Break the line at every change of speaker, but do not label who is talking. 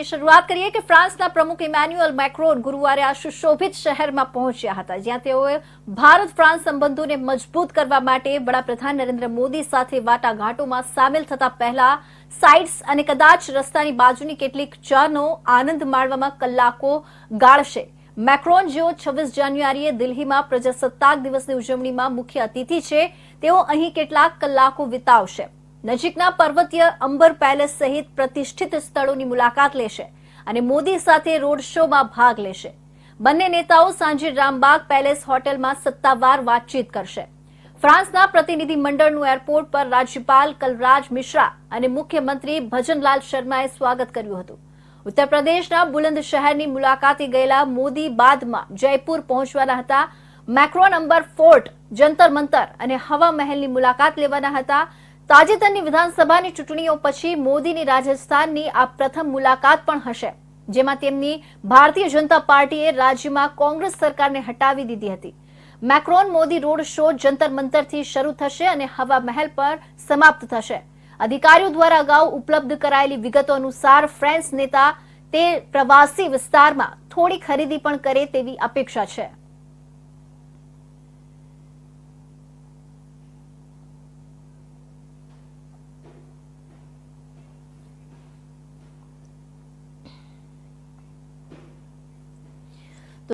બુલેટિનની શરૂઆત કરીએ કે ફ્રાન્સના પ્રમુખ ઇમેન્યુઅલ મેક્રોન ગુરુવારે આ સુશોભિત શહેરમાં પહોંચ્યા હતા, જ્યાં તેઓએ ભારત ફ્રાન્સ સંબંધોને મજબૂત કરવા માટે વડાપ્રધાન નરેન્દ્ર મોદી સાથે વાટાઘાટોમાં સામેલ થતા પહેલા સાઇટ્સ અને કદાચ રસ્તાની બાજુની કેટલીક ચાનો આનંદ માણવામાં કલાકો ગાળશે. મેક્રોન, જેઓ છવ્વીસ જાન્યુઆરીએ દિલ્હીમાં પ્રજાસત્તાક દિવસની ઉજવણીમાં મુખ્ય અતિથિ છે, તેઓ અહીં કેટલાક કલાકો વિતાવશે. નજીકના પર્વતીય અંબર પેલેસ સહિત પ્રતિષ્ઠિત સ્થળોની મુલાકાત લેશે અને મોદી સાથે રોડ શોમાં ભાગ લેશે. બંને નેતાઓ સાંજે રામબાગ પેલેસ હોટેલમાં સત્તાવાર વાતચીત કરશે. ફ્રાન્સના પ્રતિનિધિ એરપોર્ટ પર રાજ્યપાલ કલરાજ મિશ્રા અને મુખ્યમંત્રી ભજનલાલ શર્માએ સ્વાગત કર્યું હતું. ઉત્તર પ્રદેશના બુલંદ શહેરની મુલાકાતે ગયેલા મોદી બાદમાં જયપુર પહોંચવાના હતા. મેક્રોન અંબર ફોર્ટ, જંતર મંતર અને હવા મહેલની મુલાકાત લેવાના હતા. તાજેતરની વિધાનસભાની ચૂંટણીઓ પછી મોદીની રાજસ્થાનની આ પ્રથમ મુલાકાત પણ હશે, જેમાં તેમની ભારતીય જનતા પાર્ટીએ રાજ્યમાં કોંગ્રેસ સરકારને હટાવી દીધી હતી. Macron Modi road show Jantar મંતરથી શરૂ થશે અને હવા મહેલ પર સમાપ્ત થશે. અધિકારીઓ દ્વારા અગાઉ ઉપલબ્ધ કરાયેલી વિગતો અનુસાર ફ્રેન્સ નેતા તે પ્રવાસી વિસ્તારમાં થોડી ખરીદી પણ કરે તેવી અપેક્ષા છે.